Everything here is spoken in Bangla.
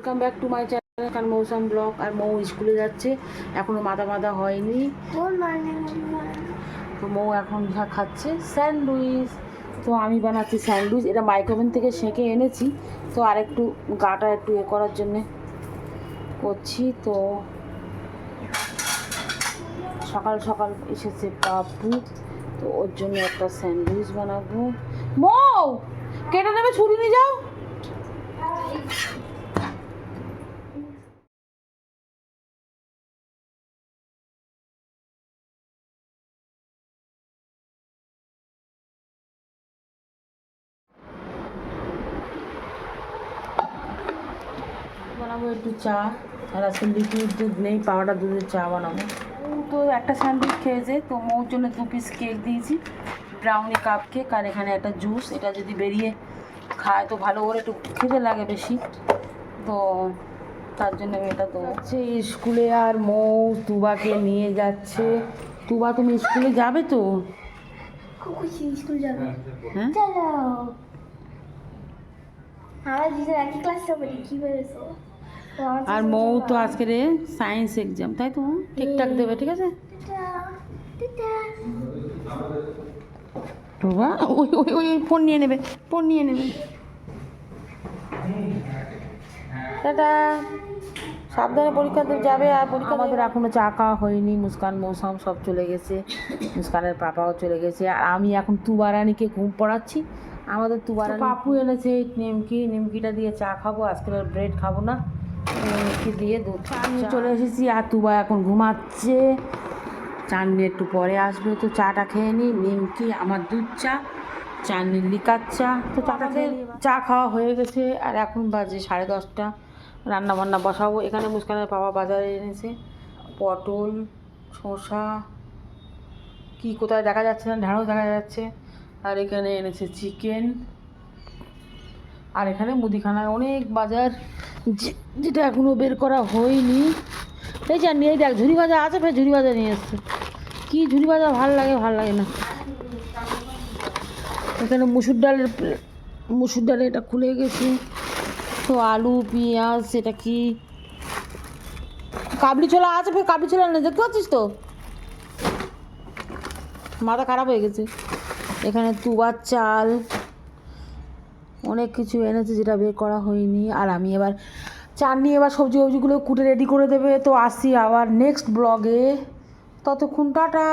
Welcome back to my channel কারণ মৌসাম ব্লগ আর মৌ স্কুলে যাচ্ছে। এখনও মাথা মাথা হয়নি। তো মৌ এখন যা খাচ্ছে। স্যান্ডউইচ তো আমি বানাচ্ছি স্যান্ডউইচ এটা মাইক্রোওভেন থেকে সেঁকে এনেছি। তো আর একটু গাটা একটু এ করার জন্যে করছি। তো সকাল সকাল এসেছে পাপু তো ওর জন্য একটা স্যান্ডউইচ বানাবো। মৌ! কেটে নেবে ছুরি নিয়ে যাও বানাবো একটু চা আর আজকে লিকুইড দুধ নেই পাউডার দুধের চা বানাবো। তো একটা স্যান্ডউইচ খেয়েছে তো মোর জন্য দু পিস কেক দিয়েছি ব্রাউনি কাপ কেক আর এখানে একটা জুস এটা যদি বেরিয়ে খায় তো ভালো করে একটু খেতে লাগে বেশি। তো তার জন্য আমি এটা তো হচ্ছে স্কুলে আর মৌ তুবাকে নিয়ে যাচ্ছে। তুবা তুমি স্কুলে যাবে তো? খুব খুশি স্কুল যাবে। হ্যাঁ চলো। আমরা দুজন একই ক্লাসে পড়ি কি বলেছ? আর মৌ তো। আজকের সায়েন্স এক্সাম তাই তো? ঠিকঠাক দেবে ঠিক আছে। বাবা ওই ওই ফোন নিয়ে নেবে ফোন নিয়ে নেবে। টাটা। সাবধানে পরীক্ষা দিতে যাবে আর পরীক্ষা আমাদের এখনও চা খাওয়া হয়নি মুস্কান মৌসাম সব চলে গেছে মুস্কানের পাপাও চলে গেছে আর আমি এখন তুবারানিকে ঘুম পড়াচ্ছি। আমাদের তুবারানি পাপু এনেছে নিমকি নিমকিটা দিয়ে চা খাব আজকে আর ব্রেড খাব না। নিমকি দিয়ে দুধ চলে এসেছি আর তুবা এখন ঘুমাচ্ছে। চাননি একটু পরে আসবে তো চাটা খেয়ে নিই নিমকি আমার দুধ চা চাননি লিকার চা। তো চাটা খেয়ে চা খাওয়া হয়ে গেছে আর এখন বাজে সাড়ে দশটা। রান্না বান্না বসাবো এখানে মুস্কানের বাবা বাজারে এনেছে। পটল শসা কি কোথায় দেখা যাচ্ছে না ঢেঁড়স দেখা যাচ্ছে। আর এখানে এনেছে চিকেন আর এখানে মুদিখানার অনেক বাজার যেটা এখনও বের করা হয়নি। এই যা, নিয়ে দেখ, ঝুড়ি ভাজা আছে ফের ঝুড়ি ভাজা নিয়ে এসছে। কী ঝুড়ি ভাজা, ভালো লাগে ভালো লাগে না। এখানে মুসুর ডালের মুসুর ডালে এটা খুলে গেছে। তো আলু, পেঁয়াজ, এটা কি? কাবলি ছোলা আছে ফের কাবলি ছোলা না দেখতে পাচ্ছিস তো? মাথা খারাপ হয়ে গেছে। এখানে তুবার চাল অনেক কিছু এনেছে যেটা বের করা হয়নি। আর আমি এবার চাটনি এবার সবজি সবজিগুলো কুটে রেডি করে দেবে। তো আসি আবার নেক্সট ব্লগে ততক্ষণ টাটা।